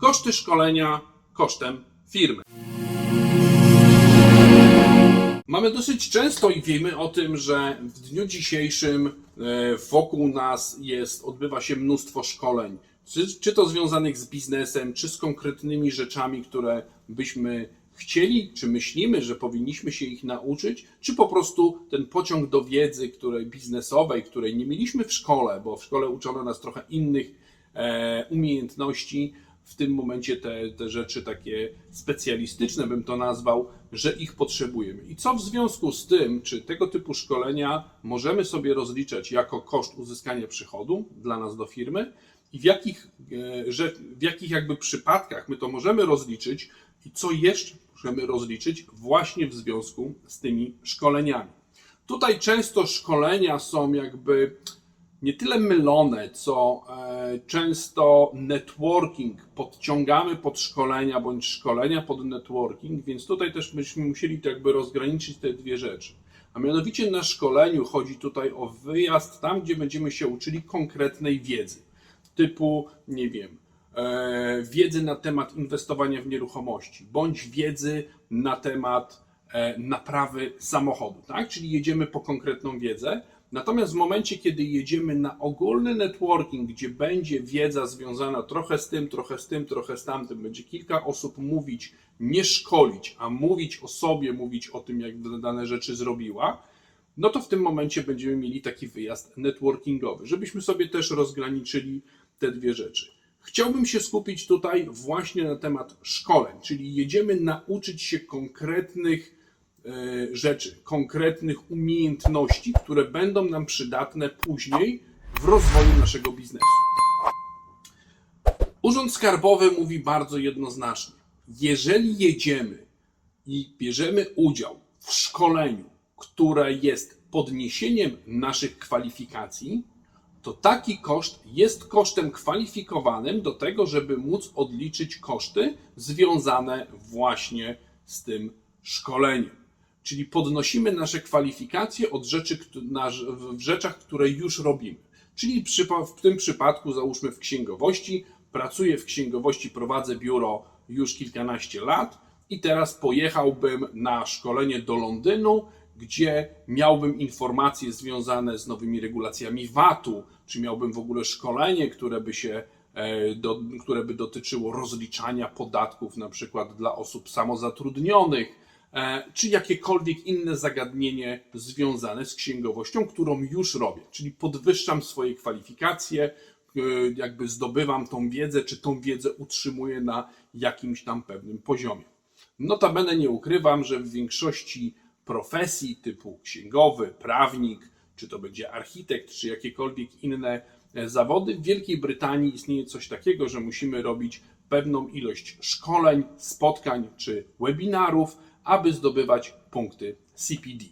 Koszty szkolenia kosztem firmy. Mamy dosyć często i wiemy o tym, że w dniu dzisiejszym e, wokół nas jest, odbywa się mnóstwo szkoleń. Czy, czy to związanych z biznesem, czy z konkretnymi rzeczami, które byśmy chcieli, czy myślimy, że powinniśmy się ich nauczyć, czy po prostu ten pociąg do wiedzy, której biznesowej, której nie mieliśmy w szkole, bo w szkole uczono nas trochę innych e, umiejętności, w tym momencie te, te rzeczy takie specjalistyczne bym to nazwał, że ich potrzebujemy. I co w związku z tym, czy tego typu szkolenia możemy sobie rozliczać jako koszt uzyskania przychodu dla nas do firmy i w jakich, e, że, w jakich jakby przypadkach my to możemy rozliczyć i co jeszcze możemy rozliczyć właśnie w związku z tymi szkoleniami. Tutaj często szkolenia są jakby nie tyle mylone, co e, często networking podciągamy pod szkolenia bądź szkolenia pod networking, więc tutaj też byśmy musieli to jakby rozgraniczyć te dwie rzeczy. A mianowicie na szkoleniu chodzi tutaj o wyjazd tam, gdzie będziemy się uczyli konkretnej wiedzy, typu, nie wiem, e, wiedzy na temat inwestowania w nieruchomości, bądź wiedzy na temat e, naprawy samochodu, tak? Czyli jedziemy po konkretną wiedzę. Natomiast w momencie, kiedy jedziemy na ogólny networking, gdzie będzie wiedza związana trochę z tym, trochę z tym, trochę z tamtym, będzie kilka osób mówić, nie szkolić, a mówić o sobie, mówić o tym, jak dane rzeczy zrobiła, no to w tym momencie będziemy mieli taki wyjazd networkingowy, żebyśmy sobie też rozgraniczyli te dwie rzeczy. Chciałbym się skupić tutaj właśnie na temat szkoleń, czyli jedziemy nauczyć się konkretnych rzeczy, konkretnych umiejętności, które będą nam przydatne później w rozwoju naszego biznesu. Urząd Skarbowy mówi bardzo jednoznacznie: jeżeli jedziemy i bierzemy udział w szkoleniu, które jest podniesieniem naszych kwalifikacji, to taki koszt jest kosztem kwalifikowanym do tego, żeby móc odliczyć koszty związane właśnie z tym szkoleniem. Czyli podnosimy nasze kwalifikacje od rzeczy, w rzeczach, które już robimy. Czyli w tym przypadku, załóżmy w księgowości, pracuję w księgowości, prowadzę biuro już kilkanaście lat i teraz pojechałbym na szkolenie do Londynu, gdzie miałbym informacje związane z nowymi regulacjami VAT-u, czy miałbym w ogóle szkolenie, które by się e, do, które by dotyczyło rozliczania podatków, na przykład dla osób samozatrudnionych, czy jakiekolwiek inne zagadnienie związane z księgowością, którą już robię. Czyli podwyższam swoje kwalifikacje, e, jakby zdobywam tą wiedzę, czy tą wiedzę utrzymuję na jakimś tam pewnym poziomie. Notabene nie ukrywam, że w większości profesji typu księgowy, prawnik, czy to będzie architekt, czy jakiekolwiek inne e, zawody, w Wielkiej Brytanii istnieje coś takiego, że musimy robić pewną ilość szkoleń, spotkań czy webinarów, aby zdobywać punkty CPD.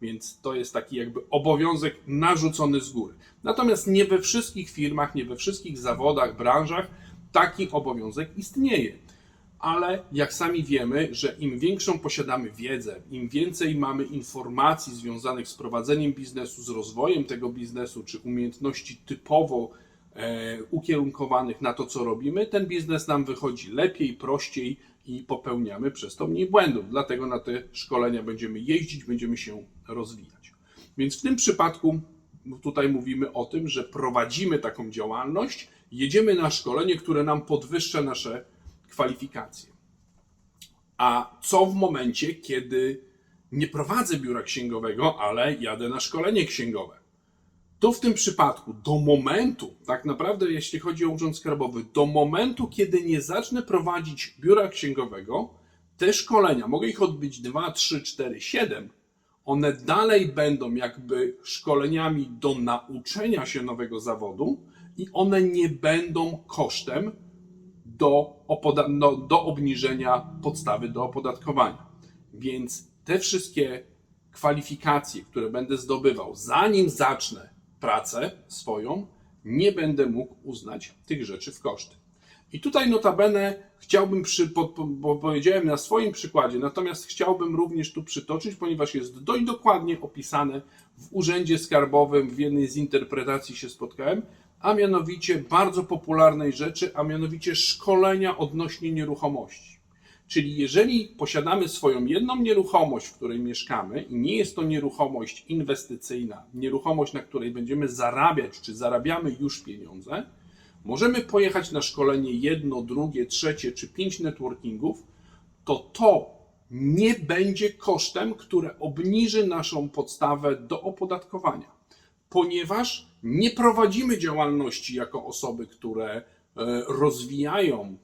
Więc to jest taki jakby obowiązek narzucony z góry. Natomiast nie we wszystkich firmach, nie we wszystkich zawodach, branżach taki obowiązek istnieje ale jak sami wiemy, że im większą posiadamy wiedzę, im więcej mamy informacji związanych z prowadzeniem biznesu, z rozwojem tego biznesu, czy umiejętności typowo e, ukierunkowanych na to, co robimy, ten biznes nam wychodzi lepiej, prościej i popełniamy przez to mniej błędów. Dlatego na te szkolenia będziemy jeździć, będziemy się rozwijać. Więc w tym przypadku tutaj mówimy o tym, że prowadzimy taką działalność, jedziemy na szkolenie, które nam podwyższa nasze kwalifikacje. A co w momencie, kiedy nie prowadzę biura księgowego, ale jadę na szkolenie księgowe? To w tym przypadku, do momentu, tak naprawdę, jeśli chodzi o urząd skarbowy, do momentu, kiedy nie zacznę prowadzić biura księgowego, te szkolenia, mogę ich odbyć 2, 3, 4, 7, one dalej będą jakby szkoleniami do nauczenia się nowego zawodu i one nie będą kosztem do, no, do obniżenia podstawy do opodatkowania. Więc te wszystkie kwalifikacje, które będę zdobywał, zanim zacznę pracę swoją, nie będę mógł uznać tych rzeczy w koszty. I tutaj notabene chciałbym, przy, bo powiedziałem na swoim przykładzie, natomiast chciałbym również tu przytoczyć, ponieważ jest dość dokładnie opisane w Urzędzie Skarbowym, w jednej z interpretacji się spotkałem, a mianowicie bardzo popularnej rzeczy, a mianowicie szkolenia odnośnie nieruchomości. Czyli jeżeli posiadamy swoją jedną nieruchomość, w której mieszkamy i nie jest to nieruchomość inwestycyjna, nieruchomość, na której będziemy zarabiać, czy zarabiamy już pieniądze, możemy pojechać na szkolenie jedno, drugie, trzecie czy pięć networkingów, to to nie będzie kosztem, które obniży naszą podstawę do opodatkowania, ponieważ nie prowadzimy działalności jako osoby, które e, rozwijają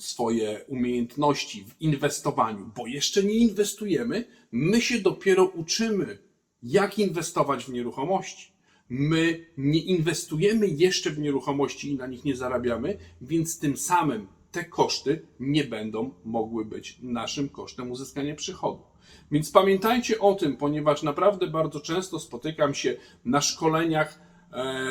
swoje umiejętności w inwestowaniu, bo jeszcze nie inwestujemy, my się dopiero uczymy, jak inwestować w nieruchomości. My nie inwestujemy jeszcze w nieruchomości i na nich nie zarabiamy, więc tym samym te koszty nie będą mogły być naszym kosztem uzyskania przychodu. Więc pamiętajcie o tym, ponieważ naprawdę bardzo często spotykam się na szkoleniach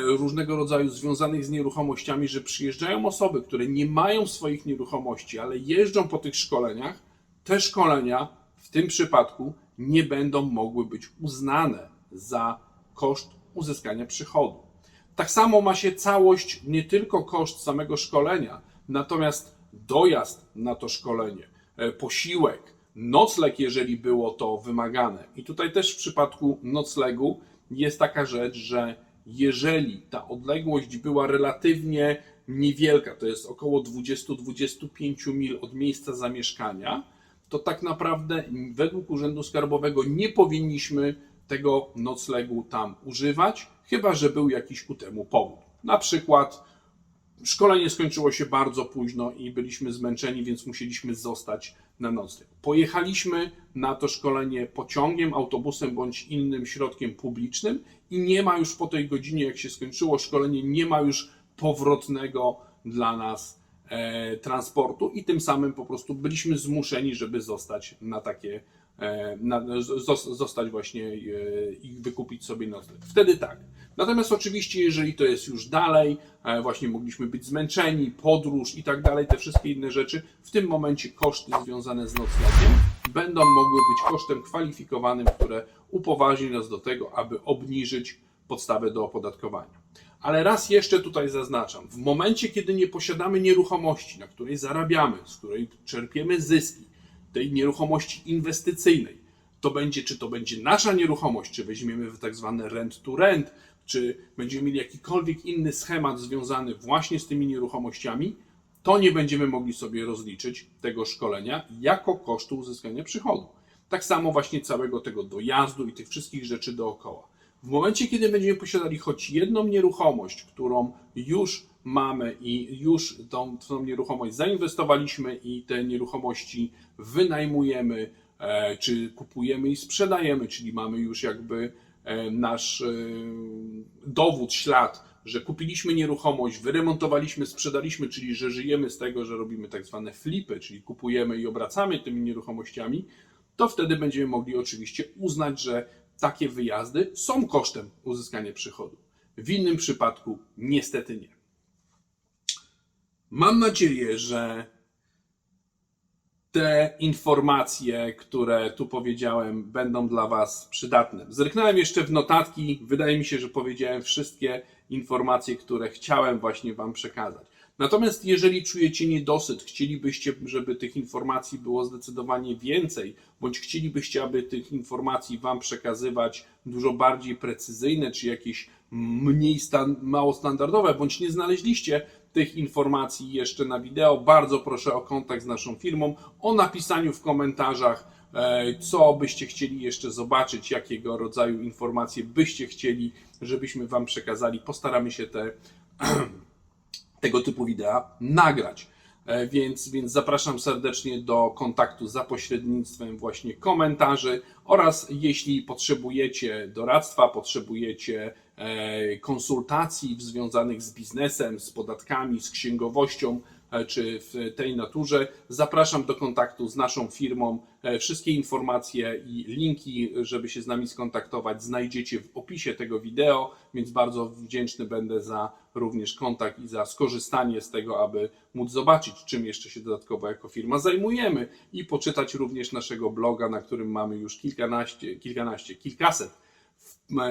różnego rodzaju związanych z nieruchomościami, że przyjeżdżają osoby, które nie mają swoich nieruchomości, ale jeżdżą po tych szkoleniach. Te szkolenia w tym przypadku nie będą mogły być uznane za koszt uzyskania przychodu. Tak samo ma się całość, nie tylko koszt samego szkolenia, natomiast dojazd na to szkolenie, e, posiłek, nocleg, jeżeli było to wymagane. I tutaj też w przypadku noclegu jest taka rzecz, że jeżeli ta odległość była relatywnie niewielka, to jest około 20-25 mil od miejsca zamieszkania, to tak naprawdę według Urzędu Skarbowego nie powinniśmy tego noclegu tam używać, chyba że był jakiś ku temu powód. Na przykład szkolenie skończyło się bardzo późno i byliśmy zmęczeni, więc musieliśmy zostać na nocleg. Pojechaliśmy na to szkolenie pociągiem, autobusem bądź innym środkiem publicznym i nie ma już po tej godzinie, jak się skończyło szkolenie, nie ma już powrotnego dla nas e, transportu i tym samym po prostu byliśmy zmuszeni, żeby zostać na takie, e, na, zos- zostać właśnie e, i wykupić sobie nocleg. Wtedy tak. Natomiast oczywiście, jeżeli to jest już dalej, e, właśnie mogliśmy być zmęczeni, podróż i tak dalej, te wszystkie inne rzeczy, w tym momencie koszty związane z noclegiem będą mogły być kosztem kwalifikowanym, które upoważni nas do tego, aby obniżyć podstawę do opodatkowania. Ale raz jeszcze tutaj zaznaczam, w momencie, kiedy nie posiadamy nieruchomości, na której zarabiamy, z której czerpiemy zyski, tej nieruchomości inwestycyjnej, to będzie, czy to będzie nasza nieruchomość, czy weźmiemy w tak zwane rent to rent, czy będziemy mieli jakikolwiek inny schemat związany właśnie z tymi nieruchomościami, to nie będziemy mogli sobie rozliczyć tego szkolenia jako kosztu uzyskania przychodu. Tak samo właśnie całego tego dojazdu i tych wszystkich rzeczy dookoła. W momencie, kiedy będziemy posiadali choć jedną nieruchomość, którą już mamy i już tą, tą nieruchomość zainwestowaliśmy i te nieruchomości wynajmujemy, e, czy kupujemy i sprzedajemy, czyli mamy już jakby nasz e, dowód, ślad, że kupiliśmy nieruchomość, wyremontowaliśmy, sprzedaliśmy, czyli że żyjemy z tego, że robimy tak zwane flipy, czyli kupujemy i obracamy tymi nieruchomościami, to wtedy będziemy mogli oczywiście uznać, że takie wyjazdy są kosztem uzyskania przychodu. W innym przypadku niestety nie. Mam nadzieję, że te informacje, które tu powiedziałem, będą dla Was przydatne. Zerknąłem jeszcze w notatki. Wydaje mi się, że powiedziałem wszystkie informacje, które chciałem właśnie Wam przekazać. Natomiast jeżeli czujecie niedosyt, chcielibyście, żeby tych informacji było zdecydowanie więcej, bądź chcielibyście, aby tych informacji Wam przekazywać dużo bardziej precyzyjne, czy jakieś mniej stan, mało standardowe, bądź nie znaleźliście tych informacji jeszcze na wideo, bardzo proszę o kontakt z naszą firmą, o napisaniu w komentarzach, e, co byście chcieli jeszcze zobaczyć, jakiego rodzaju informacje byście chcieli, żebyśmy Wam przekazali. Postaramy się te tego typu wideo nagrać. E, Więc, więc zapraszam serdecznie do kontaktu za pośrednictwem właśnie komentarzy oraz jeśli potrzebujecie doradztwa, potrzebujecie konsultacji związanych z biznesem, z podatkami, z księgowością e, czy w tej naturze, zapraszam do kontaktu z naszą firmą. E, Wszystkie informacje i linki, żeby się z nami skontaktować, znajdziecie w opisie tego wideo, więc bardzo wdzięczny będę za również kontakt i za skorzystanie z tego, aby móc zobaczyć, czym jeszcze się dodatkowo jako firma zajmujemy i poczytać również naszego bloga, na którym mamy już kilkanaście, kilkanaście, kilkaset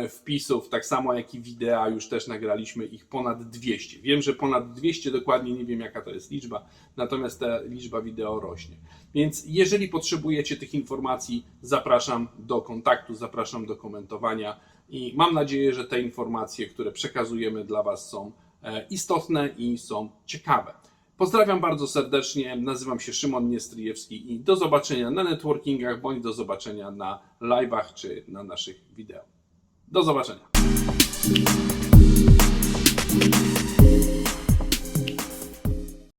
wpisów, tak samo jak i wideo, już też nagraliśmy ich ponad 200. Wiem, że ponad 200 dokładnie, nie wiem jaka to jest liczba, natomiast ta liczba wideo rośnie. Więc jeżeli potrzebujecie tych informacji, zapraszam do kontaktu, zapraszam do komentowania i mam nadzieję, że te informacje, które przekazujemy dla Was są e, istotne i są ciekawe. Pozdrawiam bardzo serdecznie, nazywam się Szymon Niestryjewski i do zobaczenia na networkingach bądź do zobaczenia na live'ach czy na naszych wideo. Do zobaczenia.